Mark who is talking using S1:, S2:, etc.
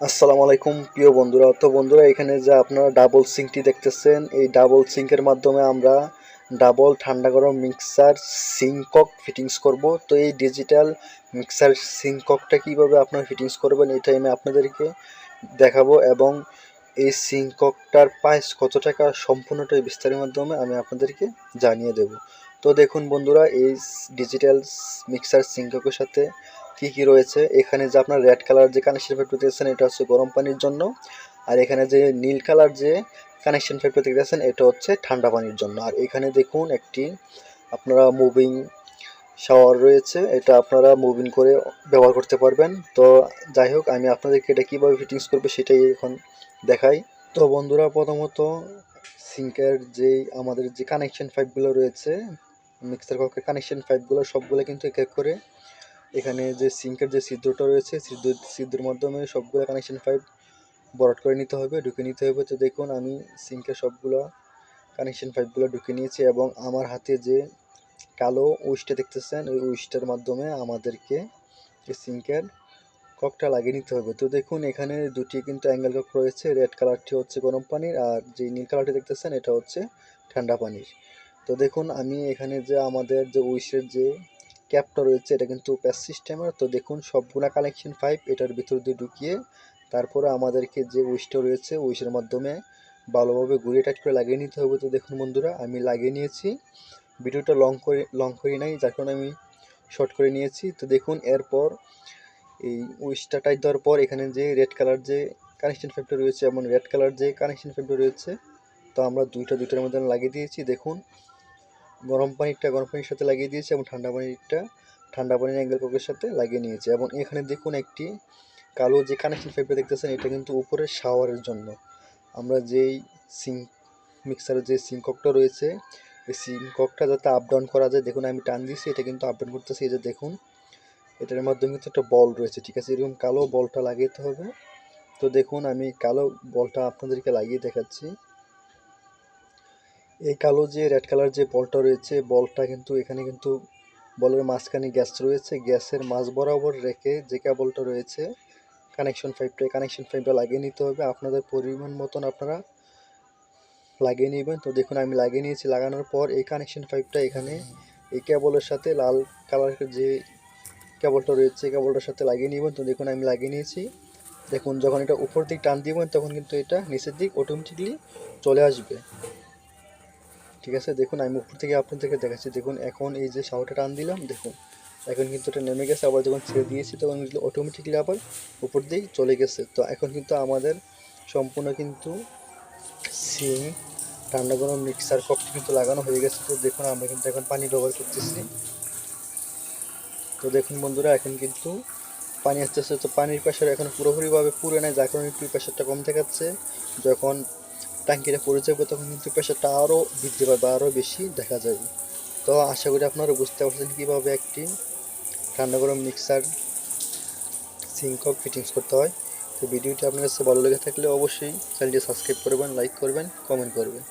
S1: আসসালামু আলাইকুম, প্রিয় বন্ধুরা। অর্থ বন্ধুরা, এখানে যে আপনারা ডাবল সিঙ্কটি দেখতেছেন, এই ডাবল সিঙ্কের মাধ্যমে আমরা ডাবল ঠান্ডা গরম মিক্সার সিঙ্কক ফিটিংস করব। তো এই ডিজিটাল মিক্সার সিঙ্ককটা কীভাবে আপনারা ফিটিংস করবেন, এই টাইমে আপনাদেরকে দেখাবো এবং এই সিঙ্ককটার প্রাইস কত টাকা সম্পূর্ণটা এই বিস্তারের মাধ্যমে আমি আপনাদেরকে জানিয়ে দেব। তো দেখুন বন্ধুরা, এই ডিজিটাল মিক্সার সিঙ্ককের সাথে কি কি রয়েছে? এখানে যে আপনার রেড কালার যে কানেকশন পাইপ দেখতেছেন, এটা হচ্ছে গরম পানির জন্য। আর এখানে যে নীল কালার যে কানেকশন পাইপ দেখতেছেন, এটা হচ্ছে ঠান্ডা পানির জন্য। আর এখানে দেখুন একটি আপনারা মুভিং শাওয়ার রয়েছে, এটা আপনারা মুভিং করে ব্যবহার করতে পারবেন। তো যাই হোক, আমি আপনাদেরকে এটা কীভাবে ফিটিংস করব সেটাই এখন দেখাই। তো বন্ধুরা, প্রথমত সিঙ্কের যে আমাদের যে কানেকশন পাইপগুলো রয়েছে মিক্সার ককের কানেকশন পাইপগুলো সবগুলো কিন্তু এক এক করে এখানে যে সিঙ্কের যে ছিদ্রটা রয়েছে, ছিদ্র, ছিদ্রের মাধ্যমে সবগুলো কানেকশন পাইপ বরট করে নিতে হবে, ঢুকে নিতে হবে। তো দেখুন, আমি সিঙ্কের সবগুলো কানেকশন পাইপগুলো ঢুকে নিয়েছি এবং আমার হাতে যে কালো উইসটা দেখতেছেন, ওই উইসটার মাধ্যমে আমাদেরকে সিঙ্কের ককটা লাগিয়ে নিতে হবে। তো দেখুন, এখানে দুটি কিন্তু অ্যাঙ্গেল কক রয়েছে। রেড কালারটি হচ্ছে গরম পানির আর যে নীল কালারটি দেখতেছেন, এটা হচ্ছে ঠান্ডা পানির। তো দেখুন, আমি এখানে যে আমাদের যে উইসের যে ক্যাপটা রয়েছে, এটা কিন্তু প্যাস সিস্টেমের তো দেখুন, সবগুলা কানেকশন পাইপ এটার ভিতর দিয়ে ঢুকিয়ে তারপরে আমাদেরকে যে উইসটা রয়েছে উইসের মাধ্যমে ভালোভাবে ঘুরিয়ে টাইট করে লাগিয়ে নিতে হবে। তো দেখুন বন্ধুরা, আমি লাগিয়ে নিয়েছি। ভিডিওটা লং করে লং করি নাই, যার কারণে আমি শর্ট করে নিয়েছি। তো দেখুন, এরপর এই উইসটা টাইট দেওয়ার পর এখানে যে রেড কালার যে কানেকশন পাইপটা রয়েছে এবং রেড কালার যে কানেকশন পাইপটা রয়েছে, তো আমরা দুইটা দুইটার মধ্যে লাগিয়ে দিয়েছি। দেখুন, গরম পানিটা গরম পানির সাথে লাগিয়ে দিয়েছি এবং ঠান্ডা পানিটা ঠান্ডা পানির অ্যাঙ্গেল কোকের সাথে লাগিয়ে নিয়েছি। এবং এখানে দেখুন একটি কালো যে কানেকশন পাইপটা দেখতেছেন, এটা কিন্তু উপরে শাওয়ারের জন্য। আমরা যেই সিঙ্ক মিক্সারের যে সিঙ্ককটা রয়েছে, এই সিঙ্ককটা যাতে আপ ডাউন করা যায়, দেখুন আমি টান দিয়েছি, এটা কিন্তু আপ ডাউন করতেছি। এই যে দেখুন এটার মাধ্যমে কিন্তু একটা বল রয়েছে, ঠিক আছে? এরকম কালো বলটা লাগিয়ে হবে। তো দেখুন, আমি কালো বলটা আপনাদেরকে লাগিয়ে দেখাচ্ছি। এই কালো যে রেড কালার যে বলটা রয়েছে, বলটা কিন্তু এখানে কিন্তু বলের মাঝখানে গ্যাস রয়েছে। গ্যাসের মাঝ বরাবর রেখে যে কেবলটা রয়েছে কানেকশন পাইপটা কানেকশন পাইপটা লাগিয়ে নিতে হবে। আপনাদের পরিমাণ মতন আপনারা লাগিয়ে নেবেন। তো দেখুন, আমি লাগিয়ে নিয়েছি। লাগানোর পর এই কানেকশন পাইপটা এখানে এই কেবলের সাথে লাল কালারের যে কেবলটা রয়েছে কেবলটার সাথে লাগিয়ে নেবেন। তো দেখুন, আমি লাগিয়ে নিয়েছি। দেখুন, যখন এটা উপর দিক টান দিবেন, তখন কিন্তু এটা নিচের দিক অটোমেটিকলি চলে আসবে। ঠিক আছে? দেখুন, আমি উপর থেকে আপনাদেরকে দেখাচ্ছি। দেখুন, এখন এই যে শাওয়ারটা টান দিলাম, দেখুন, এখন কিন্তু এটা নেমে গেছে। আবার যখন ছেড়ে দিয়েছি, তখন কিন্তু অটোমেটিকলি আবার উপর দিকেই চলে গেছে। তো এখন কিন্তু আমাদের সম্পূর্ণ কিন্তু সিম ঠান্ডা গরম মিক্সার কপটি কিন্তু লাগানো হয়ে গেছে। তো দেখুন, আমরা কিন্তু এখন পানি ব্যবহার করতেছি। তো দেখুন বন্ধুরা, এখন কিন্তু পানি আসতেছে তো পানির প্রেশার এখন পুরোপুরিভাবে পুরে নেয়, যার কারণে একটু প্রেশারটা কম দেখাচ্ছে। যখন ট্যাঙ্কিটা পড়ে যাবে, তখন কিন্তু প্রেশারটা আরও বৃদ্ধি পাবে আরও বেশি দেখা যাবে। তো আশা করি আপনারা বুঝতে পারছেন কীভাবে একটি ঠান্ডা গরম মিক্সার সিঙ্কক ফিটিংস করতে হয়। তো ভিডিওটি আপনার কাছে ভালো লেগে থাকলে অবশ্যই চ্যানেলটি সাবস্ক্রাইব করবেন, লাইক করবেন, কমেন্ট করবেন।